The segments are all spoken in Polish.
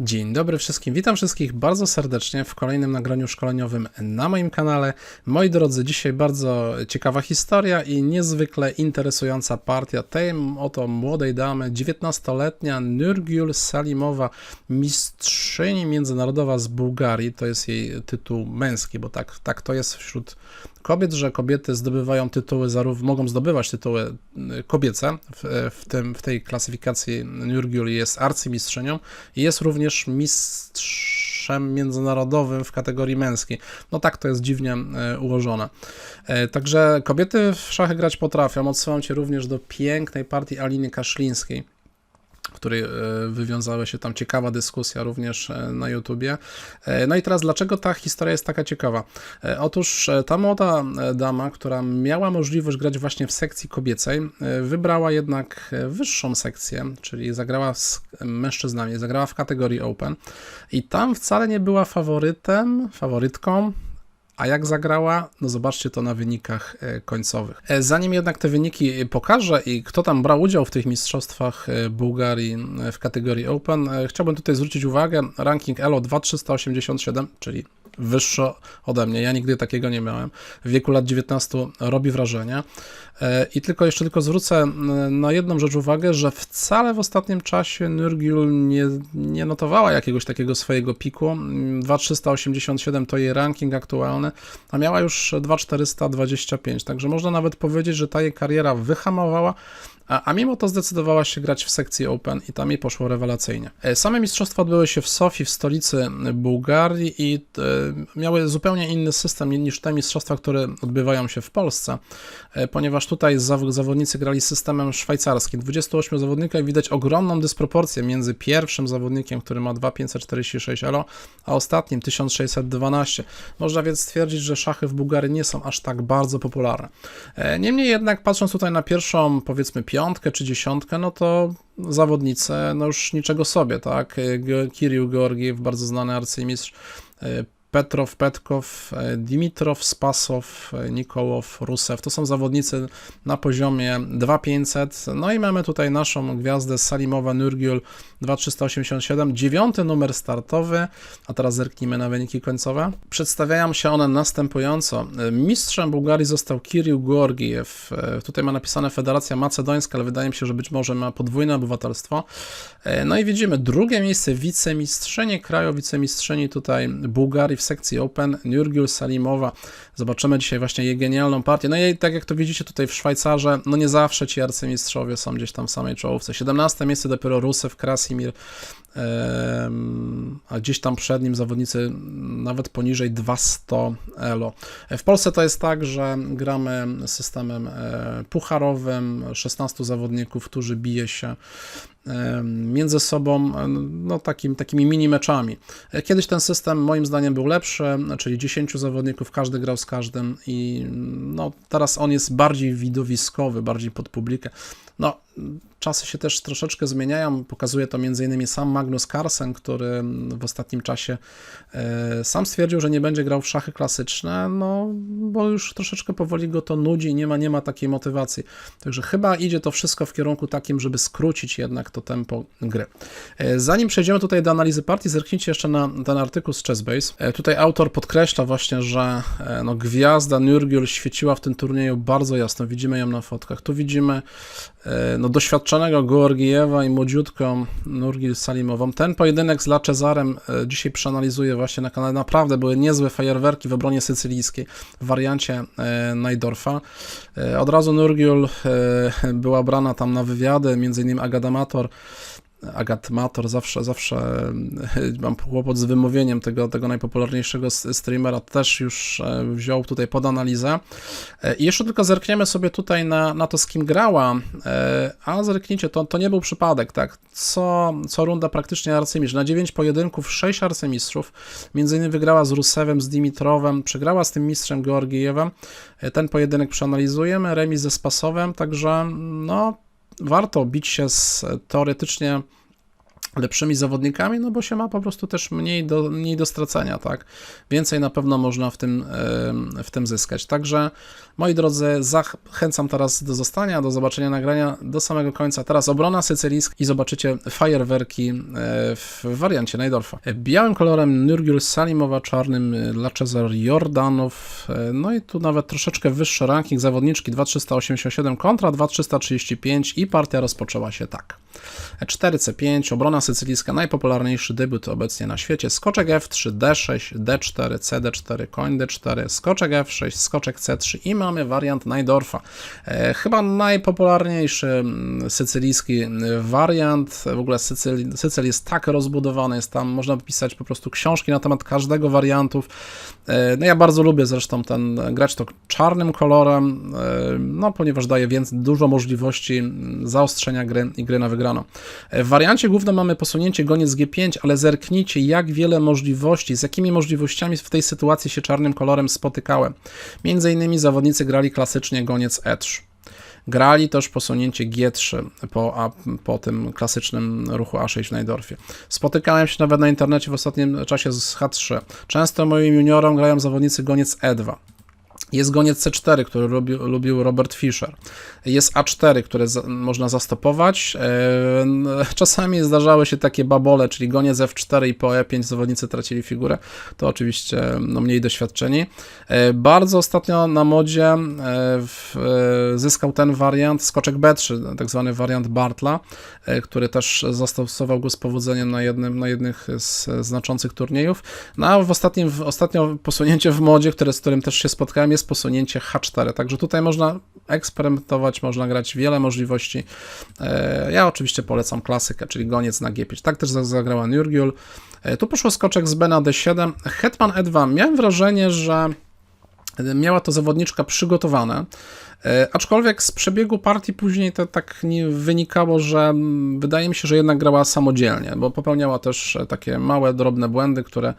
Dzień dobry wszystkim, witam wszystkich bardzo serdecznie w kolejnym nagraniu szkoleniowym na moim kanale. Moi drodzy, dzisiaj bardzo ciekawa historia i niezwykle interesująca partia tej oto młodej damy, 19-letnia Nurgül Salimowa, mistrzyni międzynarodowa z Bułgarii, to jest jej tytuł męski, bo tak, tak to jest wśród kobiet, że kobiety zdobywają tytuły, zarówno mogą zdobywać tytuły y, kobiece, w, w, tym, w tej klasyfikacji Nurgül jest arcymistrzynią i jest również mistrzem międzynarodowym w kategorii męskiej. No tak to jest dziwnie y, ułożone. Y, Także kobiety w szachy grać potrafią. Odsyłam Cię również do pięknej partii Aliny Kaszlińskiej w której e, wywiązała się tam ciekawa dyskusja również e, na YouTubie. E, No i teraz, dlaczego ta historia jest taka ciekawa? Otóż ta młoda dama, która miała możliwość grać właśnie w sekcji kobiecej, wybrała jednak wyższą sekcję, czyli zagrała z mężczyznami, zagrała w kategorii Open i tam wcale nie była faworytem, faworytką, a jak zagrała? No zobaczcie to na wynikach e, końcowych. E, Zanim jednak te wyniki pokażę i kto tam brał udział w tych mistrzostwach e, Bułgarii e, w kategorii Open, e, chciałbym tutaj zwrócić uwagę, ranking ELO 2387, czyli wyższy ode mnie. Ja nigdy takiego nie miałem. W wieku lat 19 robi wrażenie. E, I tylko jeszcze tylko zwrócę na jedną rzecz uwagę, że wcale w ostatnim czasie Nurgül nie, nie notowała jakiegoś takiego swojego piku. Mm, 2387 to jej ranking aktualny, a miała już 2425, także można nawet powiedzieć, że ta jej kariera wyhamowała, a, a mimo to zdecydowała się grać w sekcji Open i tam jej poszło rewelacyjnie. E, Same mistrzostwa odbyły się w Sofii, w stolicy Bułgarii i e, miały zupełnie inny system niż te mistrzostwa, które odbywają się w Polsce, e, ponieważ tutaj zaw- zawodnicy grali systemem szwajcarskim. 28 zawodników i widać ogromną dysproporcję między pierwszym zawodnikiem, który ma 2546 elo, a ostatnim 1612. Można więc stwierdzić, że szachy w Bułgarii nie są aż tak bardzo popularne. Niemniej jednak, patrząc tutaj na pierwszą, powiedzmy, piątkę czy dziesiątkę, no to zawodnicy, no już niczego sobie, tak? Kirill Georgiew, bardzo znany arcymistrz, e, Petrow, Petkow, e, Dimitrow, Spasow, e, Nikołow, Rusew. To są zawodnicy na poziomie 2500. No i mamy tutaj naszą gwiazdę Salimowa Nurgül 2387, dziewiąty numer startowy, a teraz zerknijmy na wyniki końcowe. Przedstawiają się one następująco. Mistrzem Bułgarii został Kirill Georgiew. E, Tutaj ma napisane Federacja Macedońska, ale wydaje mi się, że być może ma podwójne obywatelstwo. E, No i widzimy drugie miejsce wicemistrzyni kraju, wicemistrzyni tutaj Bułgarii w sekcji Open, Nurgül Salimowa. Zobaczymy dzisiaj właśnie jej genialną partię. No i tak jak to widzicie tutaj w Szwajcarze, no nie zawsze ci arcymistrzowie są gdzieś tam w samej czołówce. 17 miejsce dopiero Rusew, Krasimir, a gdzieś tam przed nim zawodnicy nawet poniżej 200 elo. W Polsce to jest tak, że gramy systemem e, pucharowym, 16 zawodników, którzy bije się między sobą no, takim, takimi mini meczami. E, Kiedyś ten system moim zdaniem był lepszy, czyli 10 zawodników, każdy grał z każdym i no, teraz on jest bardziej widowiskowy, bardziej pod publikę. No, czasy się też troszeczkę zmieniają. Pokazuje to m.in. sam Magnus Carlsen, który w ostatnim czasie e, sam stwierdził, że nie będzie grał w szachy klasyczne, no bo już troszeczkę powoli go to nudzi nie ma, nie ma takiej motywacji. Także chyba idzie to wszystko w kierunku takim, żeby skrócić jednak to tempo gry. E, Zanim przejdziemy tutaj do analizy partii, zerknijcie jeszcze na ten artykuł z Chessbase. E, Tutaj autor podkreśla właśnie, że no, gwiazda Nurgül świeciła w tym turnieju bardzo jasno. Widzimy ją na fotkach. Tu widzimy no, doświadczonego Georgiewa i młodziutką Nurgil Salimową. Ten pojedynek z La Cezarem e, dzisiaj przeanalizuję właśnie na kanale. Naprawdę były niezłe fajerwerki w obronie sycylijskiej w wariancie e, Najdorfa. E, Od razu Nurgil e, była brana tam na wywiady, między innymi Agadamator Agatmator, zawsze, zawsze mam kłopot z wymówieniem tego, tego najpopularniejszego streamera, też już e, wziął tutaj pod analizę. E, I jeszcze tylko zerkniemy sobie tutaj na, na to, z kim grała, e, a zerknijcie, to, to nie był przypadek, tak, co, co runda praktycznie arcymistrz, na 9 pojedynków 6 arcymistrzów, między innymi wygrała z Rusewem, z Dimitrowem, przegrała z tym mistrzem Georgijewem, E, ten pojedynek przeanalizujemy, remis ze Spasowem, także no warto bić się z teoretycznie lepszymi zawodnikami, no bo się ma po prostu też mniej do, mniej do stracenia, tak? Więcej na pewno można w tym, w tym zyskać. Także, moi drodzy, zachęcam teraz do zostania, do zobaczenia nagrania do samego końca. Teraz obrona sycylijska i zobaczycie fajerwerki e, w wariancie Najdorfa. Białym kolorem Nurgul Salimowa, czarnym e, dla Cezar Jordanow, e, no i tu nawet troszeczkę wyższy ranking zawodniczki 2387 kontra 2335 i partia rozpoczęła się tak. 4C5, obrona sycylijska, najpopularniejszy debiut obecnie na świecie, skoczek F3, D6, D4, CD4, koń D4, skoczek F6, skoczek C3 i mamy wariant Najdorfa. E, chyba najpopularniejszy mm, sycylijski wariant, w ogóle Sycyl, Sycyl jest tak rozbudowany, jest tam, można pisać po prostu książki na temat każdego wariantów. E, no ja bardzo lubię zresztą ten, grać to czarnym kolorem, e, no ponieważ daje więc dużo możliwości mm, zaostrzenia gry i gry na wygraną. E, W wariancie głównym mamy posunięcie goniec G5, ale zerknijcie jak wiele możliwości, z jakimi możliwościami w tej sytuacji się czarnym kolorem spotykałem. Między innymi zawodnicy grali klasycznie goniec E3. Grali też posunięcie G3 po, a, po tym klasycznym ruchu A6 w Najdorfie. Spotykałem się nawet na internecie w ostatnim czasie z H3. Często moim juniorom grają zawodnicy goniec E2. Jest goniec C4, który lubił, lubił Robert Fischer. Jest A4, które za, można zastopować. E, Czasami zdarzały się takie babole, czyli goniec F4 i po E5 zawodnicy tracili figurę. To oczywiście no, mniej doświadczeni. E, Bardzo ostatnio na modzie e, w, zyskał ten wariant skoczek B3, tak zwany wariant Bartla, który też zastosował go z powodzeniem na, jednym, na jednych z znaczących turniejów. No a w ostatnim, w ostatnio posunięcie w modzie, które, z którym też się spotkałem, jest posunięcie H4. Także tutaj można eksperymentować, można grać wiele możliwości. E, Ja oczywiście polecam klasykę, czyli goniec na G5. Tak też za- zagrała Nurgul. E, Tu poszło skoczek z B na D7. Hetman E2. Miałem wrażenie, że miała to zawodniczka przygotowane. E, Aczkolwiek z przebiegu partii później to tak nie wynikało, że mm, wydaje mi się, że jednak grała samodzielnie, bo popełniała też e, takie małe, drobne błędy, które,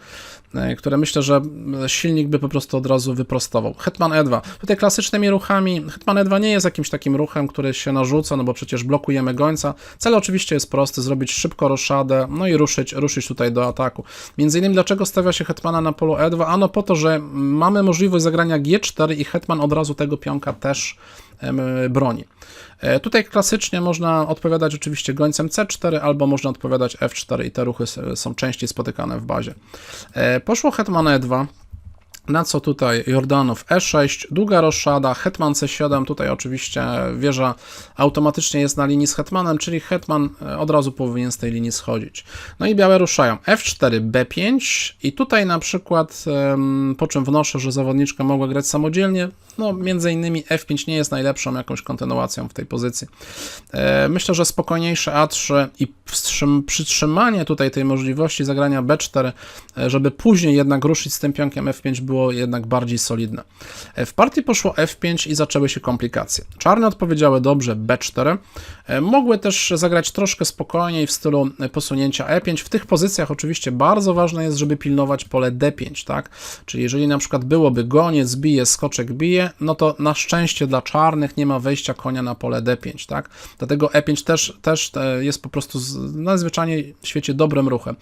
e, które myślę, że silnik by po prostu od razu wyprostował. Hetman E2. Tutaj klasycznymi ruchami, Hetman E2 nie jest jakimś takim ruchem, który się narzuca, no bo przecież blokujemy gońca. Cel oczywiście jest prosty, zrobić szybko roszadę, no i ruszyć, ruszyć tutaj do ataku. Między innymi dlaczego stawia się Hetmana na polu E2? Ano po to, że mamy możliwość zagrania G4 i Hetman od razu tego pionka też broni. E, Tutaj klasycznie można odpowiadać oczywiście gońcem C4 albo można odpowiadać F4 i te ruchy są częściej spotykane w bazie. E, Poszło Hetman E2. Na co tutaj Jordanów E6, długa roszada, Hetman C7, tutaj oczywiście wieża automatycznie jest na linii z Hetmanem, czyli Hetman e, od razu powinien z tej linii schodzić. No i białe ruszają F4, B5 i tutaj na przykład, po czym wnoszę, że zawodniczka mogła grać samodzielnie, no między innymi F5 nie jest najlepszą jakąś kontynuacją w tej pozycji. E, Myślę, że spokojniejsze A3 i przytrzymanie tutaj tej możliwości zagrania B4, e, żeby później jednak ruszyć z tym pionkiem F5 było jednak bardziej solidne. E, W partii poszło F5 i zaczęły się komplikacje. Czarne odpowiedziały dobrze B4. E, Mogły też zagrać troszkę spokojniej w stylu e, posunięcia E5. W tych pozycjach oczywiście bardzo ważne jest, żeby pilnować pole D5, tak? Czyli jeżeli na przykład byłoby goniec bije, skoczek bije, no to na szczęście dla czarnych nie ma wejścia konia na pole D5, tak? Dlatego E5 też, też jest po prostu nadzwyczajnie w świecie dobrym ruchem.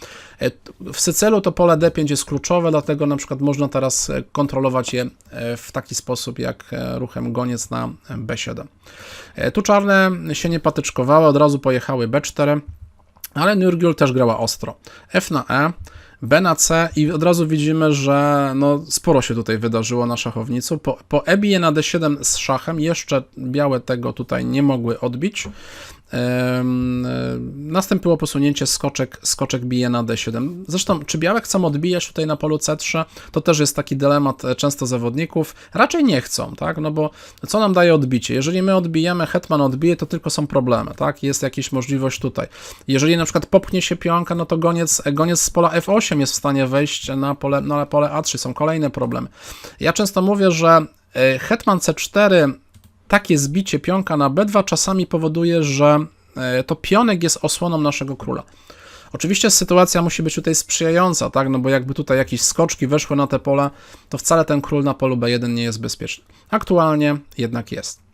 W Sycelu to pole D5 jest kluczowe, dlatego na przykład można teraz e, kontrolować je e, w taki sposób, jak e, ruchem goniec na e, B7. E, Tu czarne się nie patyczkowały, od razu pojechały B4, ale Nurgul też grała ostro. F na E, B na C i od razu widzimy, że no, sporo się tutaj wydarzyło na szachownicu. Po, po E bije na D7 z szachem, jeszcze białe tego tutaj nie mogły odbić. E, Nastąpiło posunięcie skoczek, skoczek bije na D7. Zresztą, czy białe chcą odbijać tutaj na polu C3, to też jest taki dylemat e, często zawodników. Raczej nie chcą, tak? No bo co nam daje odbicie? Jeżeli my odbijemy, hetman odbije, to tylko są problemy, tak? Jest jakaś możliwość tutaj. Jeżeli na przykład popchnie się pionka, no to goniec, goniec z pola F8 jest w stanie wejść na pole, na pole A3. Są kolejne problemy. Ja często mówię, że e, hetman C4 takie zbicie pionka na B2 czasami powoduje, że e, to pionek jest osłoną naszego króla. Oczywiście sytuacja musi być tutaj sprzyjająca, tak? No bo jakby tutaj jakieś skoczki weszły na te pola, to wcale ten król na polu B1 nie jest bezpieczny. Aktualnie jednak jest.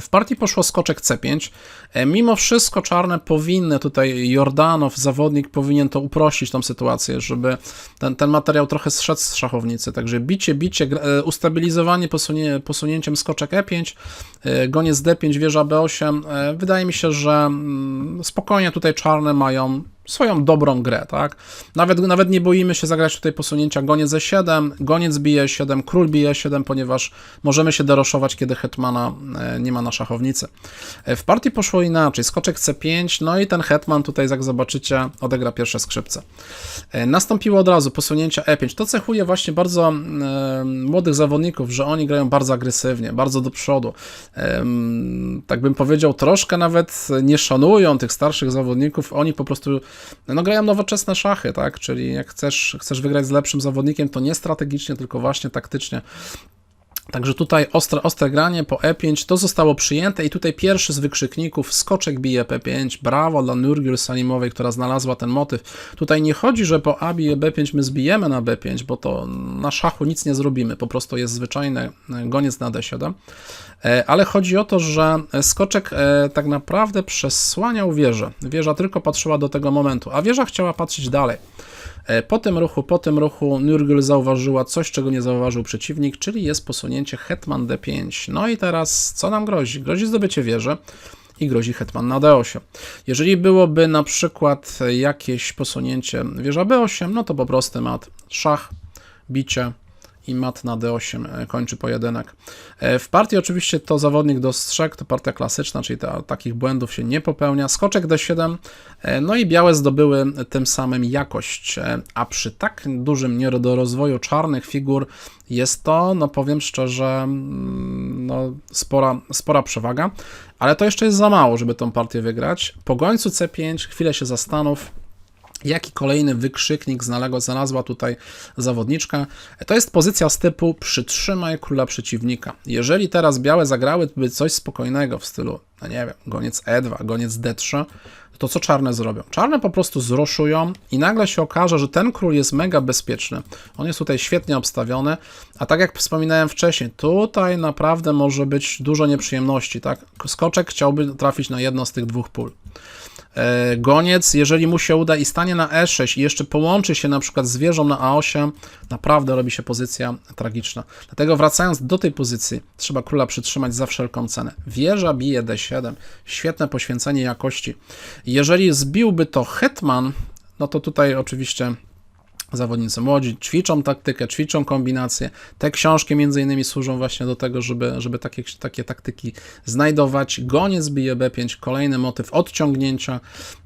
W partii poszło skoczek C5. E, Mimo wszystko czarne powinny, tutaj Jordanow, zawodnik, powinien to uprościć tą sytuację, żeby ten, ten materiał trochę zszedł z szachownicy. Także bicie, bicie, e, ustabilizowanie posunie, posunięciem skoczek E5, e, goniec D5, wieża B8. E, Wydaje mi się, że mm, spokojnie tutaj czarne mają swoją dobrą grę, tak? Nawet, nawet nie boimy się zagrać tutaj posunięcia goniec E7, goniec bije 7, król bije 7, ponieważ możemy się deroszować, kiedy hetmana e, nie ma na szachownicy. E, W partii poszło inaczej, skoczek C5, no i ten hetman tutaj, jak zobaczycie, odegra pierwsze skrzypce. E, Nastąpiło od razu posunięcie E5. To cechuje właśnie bardzo e, młodych zawodników, że oni grają bardzo agresywnie, bardzo do przodu. Em, tak bym powiedział, troszkę nawet nie szanują tych starszych zawodników, oni po prostu no, grają nowoczesne szachy, tak? Czyli jak chcesz, chcesz wygrać z lepszym zawodnikiem, to nie strategicznie, tylko właśnie taktycznie. Także tutaj ostre, ostre granie po E5 to zostało przyjęte i tutaj pierwszy z wykrzykników skoczek bije P5, brawo dla Nurgül Salimowej, która znalazła ten motyw. Tutaj nie chodzi, że po A bije B5 my zbijemy na B5, bo to na szachu nic nie zrobimy, po prostu jest zwyczajny e, goniec na D7. E, Ale chodzi o to, że skoczek e, tak naprawdę przesłaniał wieżę. Wieża tylko patrzyła do tego momentu, a wieża chciała patrzeć dalej. E, Po tym ruchu, po tym ruchu Nurgül zauważyła coś, czego nie zauważył przeciwnik, czyli jest posunięcie hetman d5. No i teraz co nam grozi? Grozi zdobycie wieży i grozi hetman na d8. Jeżeli byłoby na przykład jakieś posunięcie wieża b8, no to po prostu mat szach, bicie i mat na d8 e, kończy pojedynek. E, W partii oczywiście to zawodnik dostrzegł, to partia klasyczna, czyli ta, takich błędów się nie popełnia. Skoczek d7, e, no i białe zdobyły tym samym jakość, a przy tak dużym niedorozwoju czarnych figur jest to, no powiem szczerze, mm, no spora, spora przewaga, ale to jeszcze jest za mało, żeby tą partię wygrać. Po gońcu c5 chwilę się zastanów, Jaki kolejny wykrzyknik znalazła, tutaj zawodniczka? To jest pozycja z typu przytrzymaj króla przeciwnika. Jeżeli teraz białe zagrałyby coś spokojnego w stylu, no nie wiem, goniec E2, goniec D3, to co czarne zrobią? Czarne po prostu zroszują i nagle się okaże, że ten król jest mega bezpieczny. On jest tutaj świetnie obstawiony, a tak jak wspominałem wcześniej, tutaj naprawdę może być dużo nieprzyjemności, tak? Skoczek chciałby trafić na jedno z tych dwóch pól. E, Goniec, jeżeli mu się uda i stanie na E6 i jeszcze połączy się na przykład z wieżą na A8, naprawdę robi się pozycja tragiczna. Dlatego wracając do tej pozycji, trzeba króla przytrzymać za wszelką cenę. Wieża bije D7, świetne poświęcenie jakości. Jeżeli zbiłby to hetman, no to tutaj oczywiście zawodnicy młodzi ćwiczą taktykę, ćwiczą kombinacje. Te książki między innymi służą właśnie do tego, żeby, żeby takie, takie taktyki znajdować. Goniec bije B5, kolejny motyw odciągnięcia.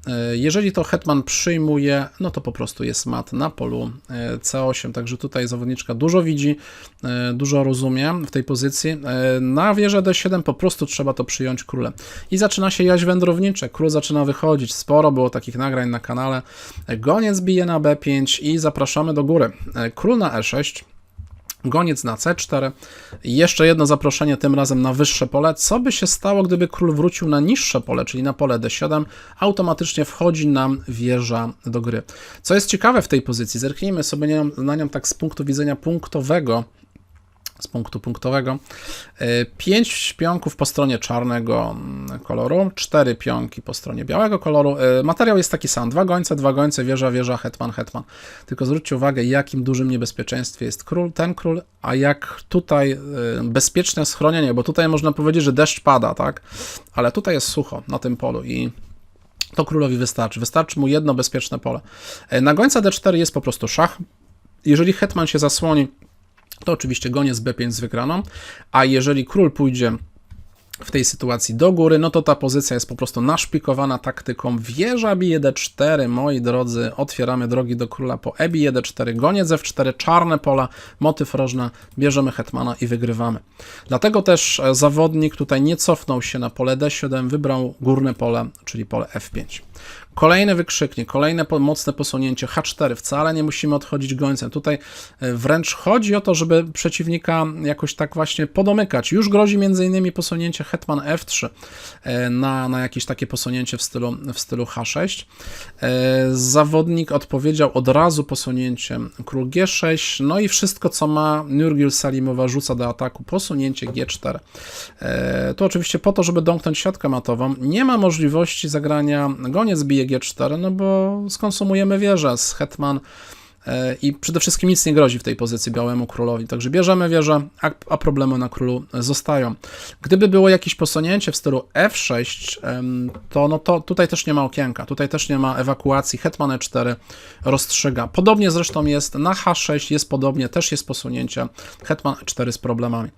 E, Jeżeli to hetman przyjmuje, no to po prostu jest mat na polu e, C8, także tutaj zawodniczka dużo widzi, e, dużo rozumie w tej pozycji. Na wieżę D7 po prostu trzeba to przyjąć królem. I zaczyna się jaź wędrownicze, król zaczyna wychodzić, sporo było takich nagrań na kanale. Goniec bije na B5 i zapraszamy do góry. E, Król na E6, Goniec na C4. I Jeszcze jedno zaproszenie, tym razem na wyższe pole. Co by się stało, gdyby król wrócił na niższe pole, czyli na pole D7? Automatycznie wchodzi nam wieża do gry. Co jest ciekawe w tej pozycji, zerknijmy sobie na nią tak z punktu widzenia punktowego z punktu punktowego. E, Pięć pionków po stronie czarnego mm, koloru, cztery pionki po stronie białego koloru. E, Materiał jest taki sam, dwa gońce, dwa gońce, wieża, wieża, hetman, hetman. Tylko zwróćcie uwagę, jakim dużym niebezpieczeństwie jest król, ten król, a jak tutaj e, bezpieczne schronienie, bo tutaj można powiedzieć, że deszcz pada, tak? Ale tutaj jest sucho na tym polu i to królowi wystarczy. Wystarczy mu jedno bezpieczne pole. Na gońca d4 jest po prostu szach. Jeżeli hetman się zasłoni, to oczywiście goniec B5 z wygraną, a jeżeli król pójdzie w tej sytuacji do góry, no to ta pozycja jest po prostu naszpikowana taktyką wieża bije d4, moi drodzy, otwieramy drogi do króla po e bije d4, goniec f4, czarne pola, motyw rożna, bierzemy hetmana i wygrywamy. Dlatego też e, zawodnik tutaj nie cofnął się na pole d7, wybrał górne pole, czyli pole f5. Kolejny wykrzyknik, kolejne mocne posunięcie, H4, wcale nie musimy odchodzić gońcem. Tutaj e, wręcz chodzi o to, żeby przeciwnika jakoś tak właśnie podomykać. Już grozi innymi posunięcie hetman F3 e, na, na jakieś takie posunięcie w stylu, w stylu H6. E, Zawodnik odpowiedział od razu posunięciem król G6, no i wszystko co ma Nurgil Salimowa rzuca do ataku, posunięcie G4. E, To oczywiście po to, żeby domknąć siatkę matową. Nie ma możliwości zagrania goniec bije G4, no bo skonsumujemy wieżę z hetman e, i przede wszystkim nic nie grozi w tej pozycji białemu królowi. Także bierzemy wieżę, a, problemy na królu zostają. Gdyby było jakieś posunięcie w stylu F6, em, to, no to tutaj też nie ma okienka, tutaj też nie ma ewakuacji, hetman E4 rozstrzyga. Podobnie zresztą jest na H6, jest podobnie, też jest posunięcie, hetman E4 z problemami.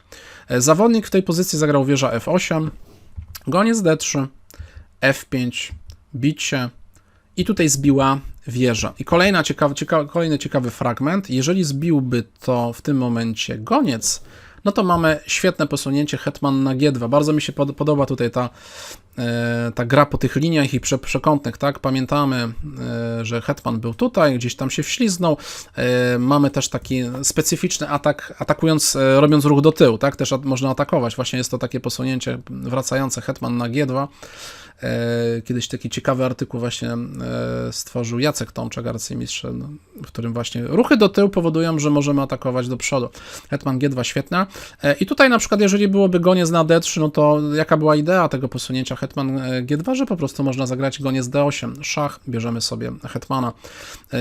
E, Zawodnik w tej pozycji zagrał wieża F8, goniec D3, F5, bicie i tutaj zbiła wieża. I kolejna ciekawa, cieka, kolejny ciekawy fragment. Jeżeli zbiłby to w tym momencie goniec, no to mamy świetne posunięcie hetman na G2. Bardzo mi się pod, podoba tutaj ta, ta gra po tych liniach i prze, przekątnych, tak? Pamiętamy, e, że hetman był tutaj, gdzieś tam się wśliznął. E, mamy też taki specyficzny atak, atakując, e, robiąc ruch do tyłu, tak? Też można atakować. Właśnie jest to takie posunięcie wracające hetman na G2. E, Kiedyś taki ciekawy artykuł właśnie e, stworzył Jacek Tomczak, arcymistrz, no, w którym właśnie ruchy do tyłu powodują, że możemy atakować do przodu. Hetman G2 świetna. E, I tutaj na przykład, jeżeli byłoby goniec na D3, no to jaka była idea tego posunięcia Hetman e, G2, że po prostu można zagrać goniec D8, szach, bierzemy sobie Hetmana. E,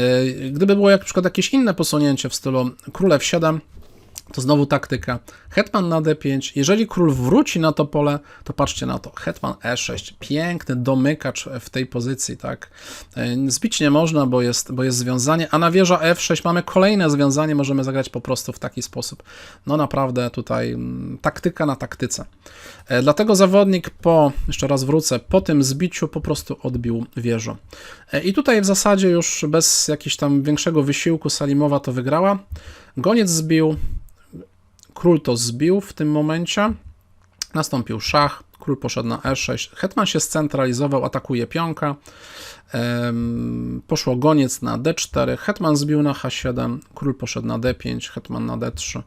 Gdyby było jak przykład jakieś inne posunięcie w stylu król F7, to znowu taktyka. Hetman na D5. Jeżeli król wróci na to pole, to patrzcie na to. Hetman E6. Piękny domykacz w tej pozycji, tak. E, Zbić nie można, bo jest, bo jest związanie, a na wieża F6 mamy kolejne związanie, możemy zagrać po prostu w taki sposób. No naprawdę tutaj mm, taktyka na taktyce. E, Dlatego zawodnik po, jeszcze raz wrócę, po tym zbiciu po prostu odbił wieżę. E, I tutaj w zasadzie już bez jakiegoś tam większego wysiłku Salimowa to wygrała. Goniec zbił, król to zbił w tym momencie. Nastąpił szach, król poszedł na e6. Hetman się scentralizował, atakuje pionka. Poszło goniec na d4. Hetman zbił na h7, król poszedł na d5, hetman na d3.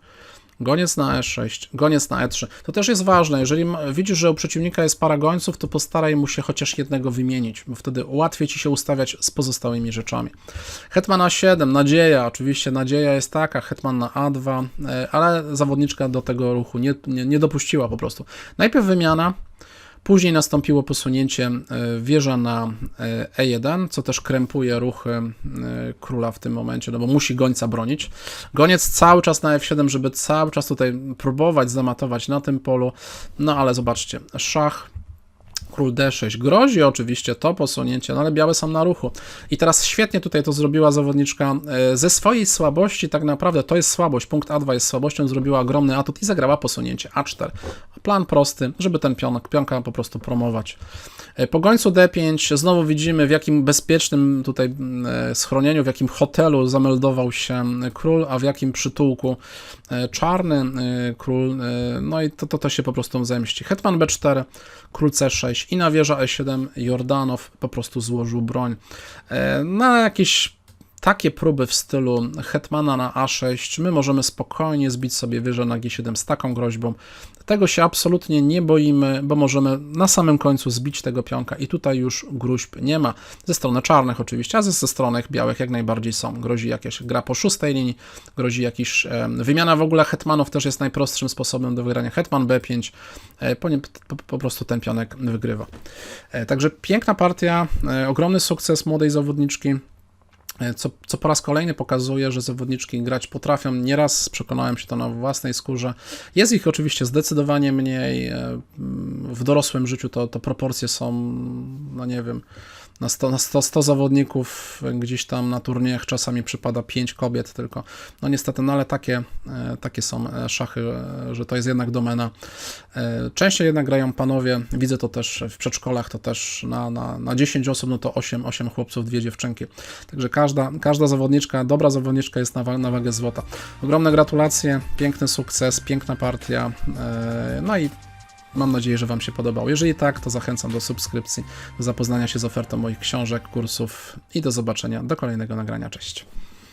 Goniec na e6, goniec na e3. To też jest ważne. Jeżeli widzisz, że u przeciwnika jest para gońców, to postaraj mu się chociaż jednego wymienić, bo wtedy łatwiej ci się ustawiać z pozostałymi rzeczami. Hetman A7, nadzieja, oczywiście nadzieja jest taka, Hetman na A2, e, ale zawodniczka do tego ruchu nie, nie, nie dopuściła po prostu. Najpierw wymiana, później nastąpiło posunięcie e, wieża na e, E1, co też krępuje ruchy e, króla w tym momencie, no bo musi gońca bronić. Goniec cały czas na F7, żeby cały czas tutaj próbować zamatować na tym polu, no ale zobaczcie, szach, Król D6 grozi oczywiście to posunięcie, no ale białe są na ruchu. I teraz świetnie tutaj to zrobiła zawodniczka e, ze swojej słabości, tak naprawdę to jest słabość, punkt A2 jest słabością, zrobiła ogromny atut i zagrała posunięcie A4. Plan prosty, żeby ten pionek, pionka po prostu promować. E, Po gońcu D5 znowu widzimy w jakim bezpiecznym tutaj mm, e, schronieniu, w jakim hotelu zameldował się król, a w jakim przytułku czarny król, no i to, to, to się po prostu zemści. Hetman B4, król C6 i na wieża E7 Jordanow po prostu złożył broń. E, Na jakieś takie próby w stylu hetmana na A6 my możemy spokojnie zbić sobie wieżę na G7 z taką groźbą. Tego się absolutnie nie boimy, bo możemy na samym końcu zbić tego pionka i tutaj już gruźb nie ma. Ze strony czarnych oczywiście, a ze, strony białych jak najbardziej są. Grozi jakaś gra po szóstej linii, grozi jakiś... E, wymiana w ogóle hetmanów też jest najprostszym sposobem do wygrania. Hetman B5, e, po, po, po prostu ten pionek wygrywa. E, także piękna partia, e, ogromny sukces młodej zawodniczki. E, Co, co po raz kolejny pokazuje, że zawodniczki grać potrafią. Nieraz przekonałem się to na własnej skórze. Jest ich oczywiście zdecydowanie mniej. e, W dorosłym życiu to, to proporcje są, no nie wiem, na 100, na 100, 100 zawodników gdzieś tam na turniejach czasami przypada 5 kobiet tylko. No niestety, no ale takie, e, takie są e, szachy, e, że to jest jednak domena. Częściej jednak grają panowie, widzę to też w przedszkolach, to też na, na, na 10 osób, no to 8, 8 chłopców, dwie dziewczynki. Także każda, każda zawodniczka, dobra zawodniczka jest na, na wagę złota. Ogromne gratulacje, piękny sukces, piękna partia, no i Mam nadzieję, że Wam się podobał. Jeżeli tak, to zachęcam do subskrypcji, do zapoznania się z ofertą moich książek, kursów i do zobaczenia do kolejnego nagrania. Cześć.